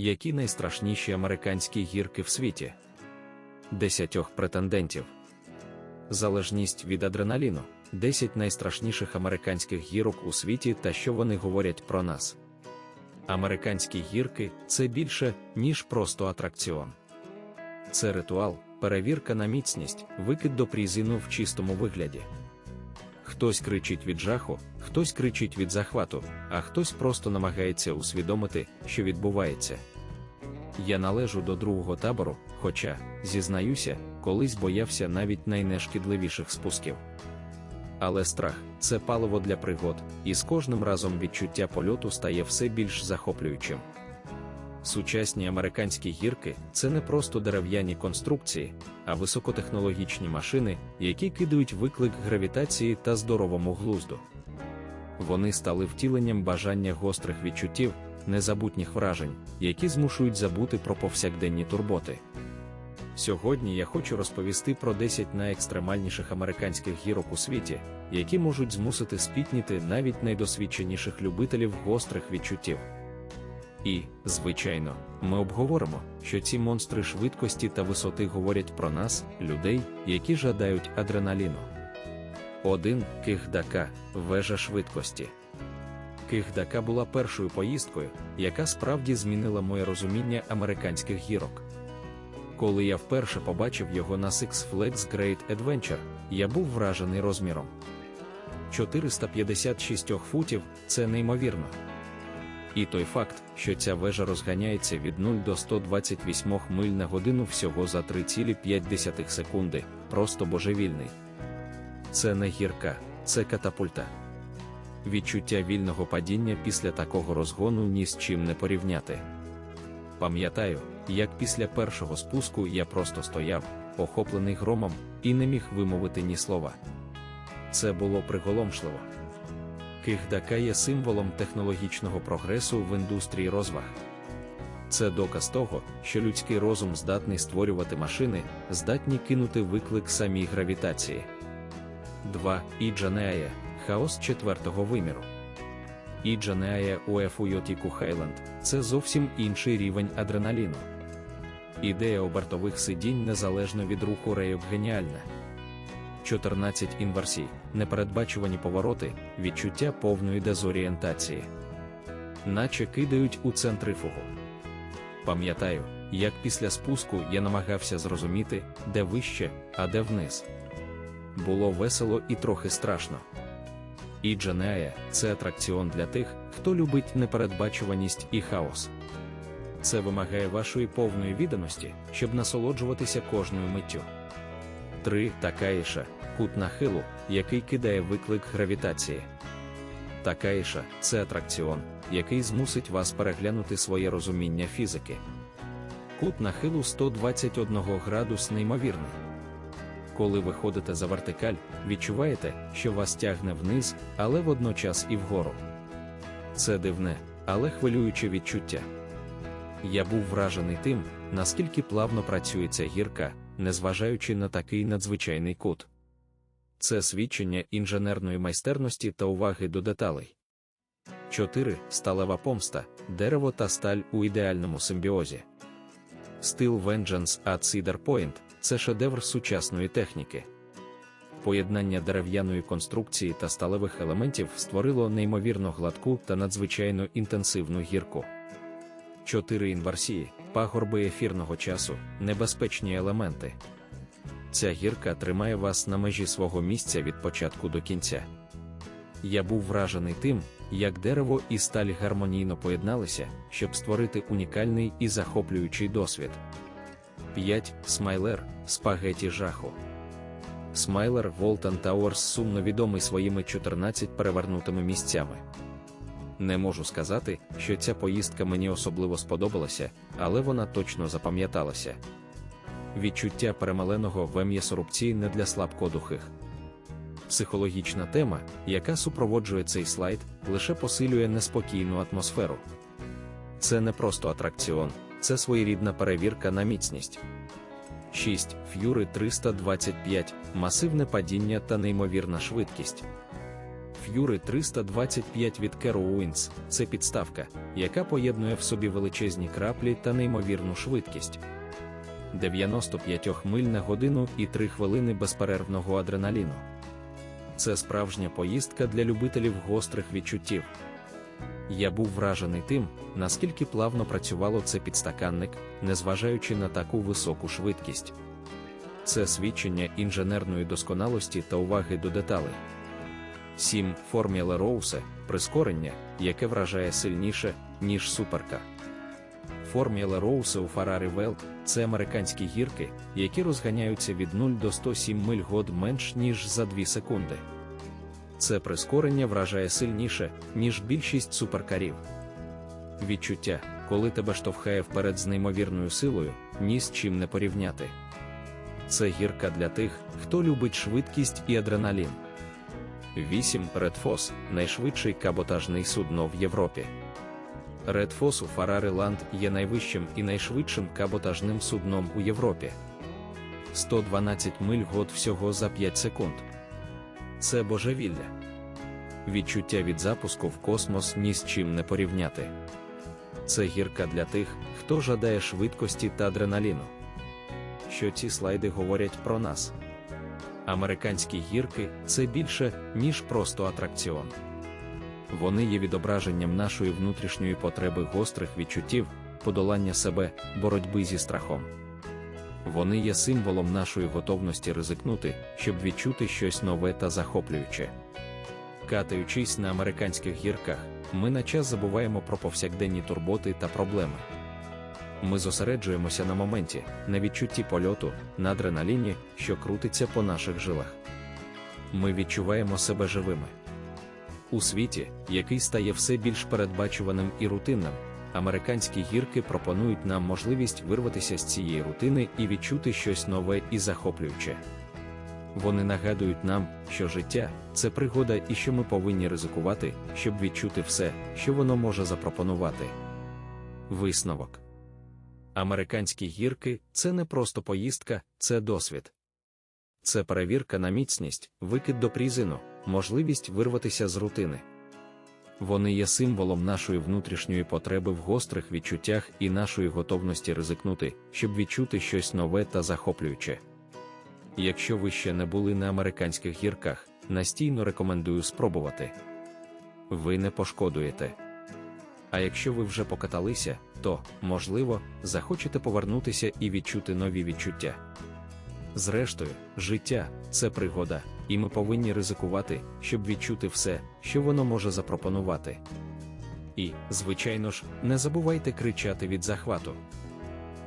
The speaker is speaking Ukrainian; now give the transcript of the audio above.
які найстрашніші американські гірки в світі. Десятьох претендентів. Залежність від адреналіну 10 найстрашніших американських гірок у світі та що вони говорять про нас. Американські гірки це більше, ніж просто атракціон. Це ритуал, перевірка на міцність, викид до прізину в чистому вигляді. Хтось кричить від жаху, хтось кричить від захвату, а хтось просто намагається усвідомити, що відбувається. Я належу до другого табору, хоча, зізнаюся, колись боявся навіть найнешкідливіших спусків. Але страх це паливо для пригод, і з кожним разом відчуття польоту стає все більш захоплюючим. Сучасні американські гірки це не просто дерев'яні конструкції, а високотехнологічні машини, які кидають виклик гравітації та здоровому глузду. Вони стали втіленням бажання гострих відчуттів, незабутніх вражень, які змушують забути про повсякденні турботи. Сьогодні я хочу розповісти про 10 найекстремальніших американських гірок у світі, які можуть змусити спітніти навіть найдосвідченіших любителів гострих відчуттів. І, звичайно, ми обговоримо, що ці монстри швидкості та висоти говорять про нас, людей, які жадають адреналіну. 1. Кихдака вежа швидкості. Кихдака була першою поїздкою, яка справді змінила моє розуміння американських гірок. Коли я вперше побачив його на Six Flags Great Adventure, я був вражений розміром. 456 футів це неймовірно. І той факт, що ця вежа розганяється від 0 до 128 миль на годину всього за 3,5 секунди, просто божевільний. Це не гірка, це катапульта. Відчуття вільного падіння після такого розгону ні з чим не порівняти. Пам'ятаю, як після першого спуску я просто стояв, охоплений громом, і не міг вимовити ні слова. Це було приголомшливо. Кихдака є символом технологічного прогресу в індустрії розваг. Це доказ того, що людський розум здатний створювати машини, здатні кинути виклик самій гравітації. 2. Іджанеая хаос четвертого виміру. Іджанеая Уефуйотіку Хайленд це зовсім інший рівень адреналіну. Ідея обертових сидінь незалежно від руху рейок геніальна. 14 інверсій, непередбачувані повороти, відчуття повної дезорієнтації. Наче кидають у центрифугу. Пам'ятаю, як після спуску я намагався зрозуміти, де вище, а де вниз. Було весело і трохи страшно. І Джанея це атракціон для тих, хто любить непередбачуваність і хаос. Це вимагає вашої повної відданості, щоб насолоджуватися кожною миттю. 3. Такаїша кут нахилу, який кидає виклик гравітації. Такаїша це атракціон, який змусить вас переглянути своє розуміння фізики. Кут нахилу 121 градус неймовірний. Коли ви ходите за вертикаль, відчуваєте, що вас тягне вниз, але водночас і вгору. Це дивне, але хвилююче відчуття. Я був вражений тим, наскільки плавно працює ця гірка, незважаючи на такий надзвичайний кут. Це свідчення інженерної майстерності та уваги до деталей. 4. Сталева помста, дерево та сталь у ідеальному симбіозі. Steel Vengeance at Cedar Point це шедевр сучасної техніки. Поєднання дерев'яної конструкції та сталевих елементів створило неймовірно гладку та надзвичайно інтенсивну гірку. 4 інверсії, пагорби ефірного часу, небезпечні елементи. Ця гірка тримає вас на межі свого місця від початку до кінця. Я був вражений тим, як дерево і сталь гармонійно поєдналися, щоб створити унікальний і захоплюючий досвід. 5. Смайлер спагеті жаху. Смайлер Волтон Тауерс сумно відомий своїми 14 перевернутими місцями. Не можу сказати, що ця поїздка мені особливо сподобалася, але вона точно запам'яталася. Відчуття перемаленого в м'ясорубці не для слабкодухих. Психологічна тема, яка супроводжує цей слайд, лише посилює неспокійну атмосферу. Це не просто атракціон, це своєрідна перевірка на міцність. 6. Ф'юри 325 масивне падіння та неймовірна швидкість. Fury 325 від Carowinds – це підставка, яка поєднує в собі величезні краплі та неймовірну швидкість. 95 миль на годину і 3 хвилини безперервного адреналіну. Це справжня поїздка для любителів гострих відчуттів. Я був вражений тим, наскільки плавно працювало це підстаканник, незважаючи на таку високу швидкість. Це свідчення інженерної досконалості та уваги до деталей. 7. Форміла Роусе прискорення, яке вражає сильніше, ніж суперка. Форміла Роусе у Ferrari Veld – це американські гірки, які розганяються від 0 до 107 миль год менш ніж за 2 секунди. Це прискорення вражає сильніше, ніж більшість суперкарів. Відчуття, коли тебе штовхає вперед з неймовірною силою, ні з чим не порівняти. Це гірка для тих, хто любить швидкість і адреналін. 8. Редфос найшвидший каботажний судно в Європі. Редфос у Land є найвищим і найшвидшим каботажним судном у Європі. 112 миль год всього за 5 секунд. Це божевілля. Відчуття від запуску в космос ні з чим не порівняти. Це гірка для тих, хто жадає швидкості та адреналіну. Що ці слайди говорять про нас? Американські гірки це більше, ніж просто атракціон. Вони є відображенням нашої внутрішньої потреби гострих відчуттів, подолання себе, боротьби зі страхом. Вони є символом нашої готовності ризикнути, щоб відчути щось нове та захоплююче. Катаючись на американських гірках, ми на час забуваємо про повсякденні турботи та проблеми. Ми зосереджуємося на моменті, на відчутті польоту, на адреналіні, що крутиться по наших жилах. Ми відчуваємо себе живими. У світі, який стає все більш передбачуваним і рутинним, американські гірки пропонують нам можливість вирватися з цієї рутини і відчути щось нове і захоплююче. Вони нагадують нам, що життя це пригода і що ми повинні ризикувати, щоб відчути все, що воно може запропонувати. Висновок Американські гірки це не просто поїздка, це досвід. Це перевірка на міцність, викид до призину, можливість вирватися з рутини. Вони є символом нашої внутрішньої потреби в гострих відчуттях і нашої готовності ризикнути, щоб відчути щось нове та захоплююче. Якщо ви ще не були на американських гірках, настійно рекомендую спробувати. Ви не пошкодуєте. А якщо ви вже покаталися, то, можливо, захочете повернутися і відчути нові відчуття. Зрештою, життя це пригода, і ми повинні ризикувати, щоб відчути все, що воно може запропонувати. І, звичайно ж, не забувайте кричати від захвату.